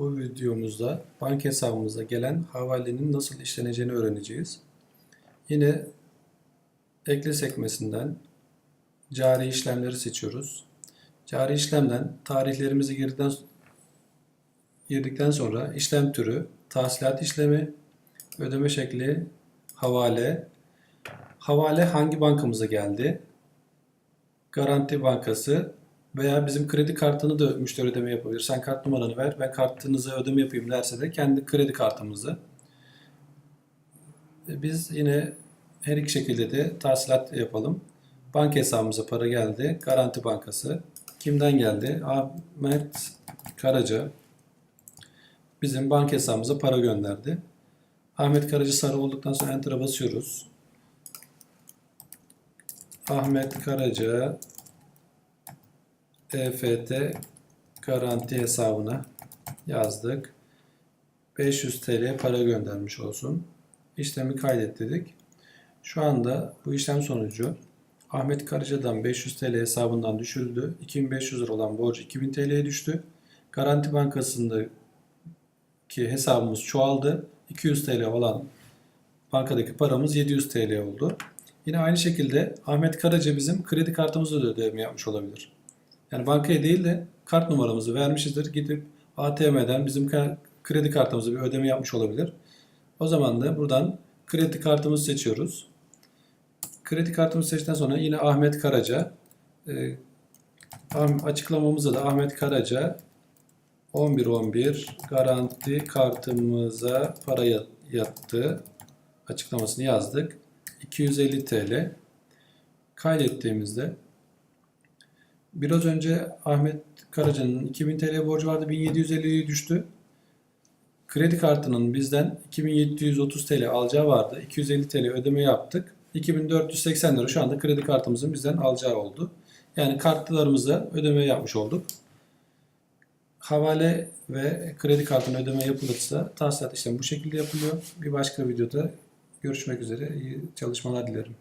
Bu videomuzda banka hesabımıza gelen havalenin nasıl işleneceğini öğreneceğiz. Yine ekle sekmesinden cari işlemleri seçiyoruz. Cari işlemden tarihlerimizi girdikten, girdikten sonra işlem türü, tahsilat işlemi, ödeme şekli, havale, havale hangi bankamıza geldi, Garanti Bankası veya bizim kredi kartını da müşteri ödeme yapabilir. Sen kart numaranı ver, ben kartınıza ödeme yapayım derse de kendi kredi kartımızı. E, Biz yine her iki şekilde de tahsilat yapalım. Banka hesabımıza para geldi. Garanti Bankası. Kimden geldi? Ahmet Karaca bizim banka hesabımıza para gönderdi. Ahmet Karaca sarı olduktan sonra Enter'a basıyoruz. Ahmet Karaca EFT garanti hesabına yazdık. 500 TL para göndermiş olsun. İşlemi kaydet dedik. Şu anda bu işlem sonucu Ahmet Karaca'dan 500 TL hesabından düşüldü. 2500 lira olan borcu 2000 TL'ye düştü. Garanti Bankası'ndaki hesabımız çoğaldı. 200 TL olan bankadaki paramız 700 TL oldu. Yine aynı şekilde Ahmet Karaca bizim kredi kartımızla da ödeme yapmış olabilir. Yani bankaya değil de kart numaramızı vermişizdir. Gidip ATM'den bizim kredi kartımıza bir ödeme yapmış olabilir. O zaman da buradan kredi kartımızı seçiyoruz. Kredi kartımızı seçtikten sonra yine Ahmet Karaca e, açıklamamızda da Ahmet Karaca 1111 garanti kartımıza para ya- yattı açıklamasını yazdık. 250 TL kaydettiğimizde Biraz önce Ahmet Karaca'nın 2000 TL borcu vardı 1750'ye düştü. Kredi kartının bizden 2730 TL alacağı vardı. 250 TL ödeme yaptık. 2480 lira şu anda kredi kartımızın bizden alacağı oldu. Yani kartlarımıza ödeme yapmış olduk. Havale ve kredi kartına ödeme yapılırsa tahsilat işlemi bu şekilde yapılıyor. Bir başka videoda görüşmek üzere. İyi çalışmalar dilerim.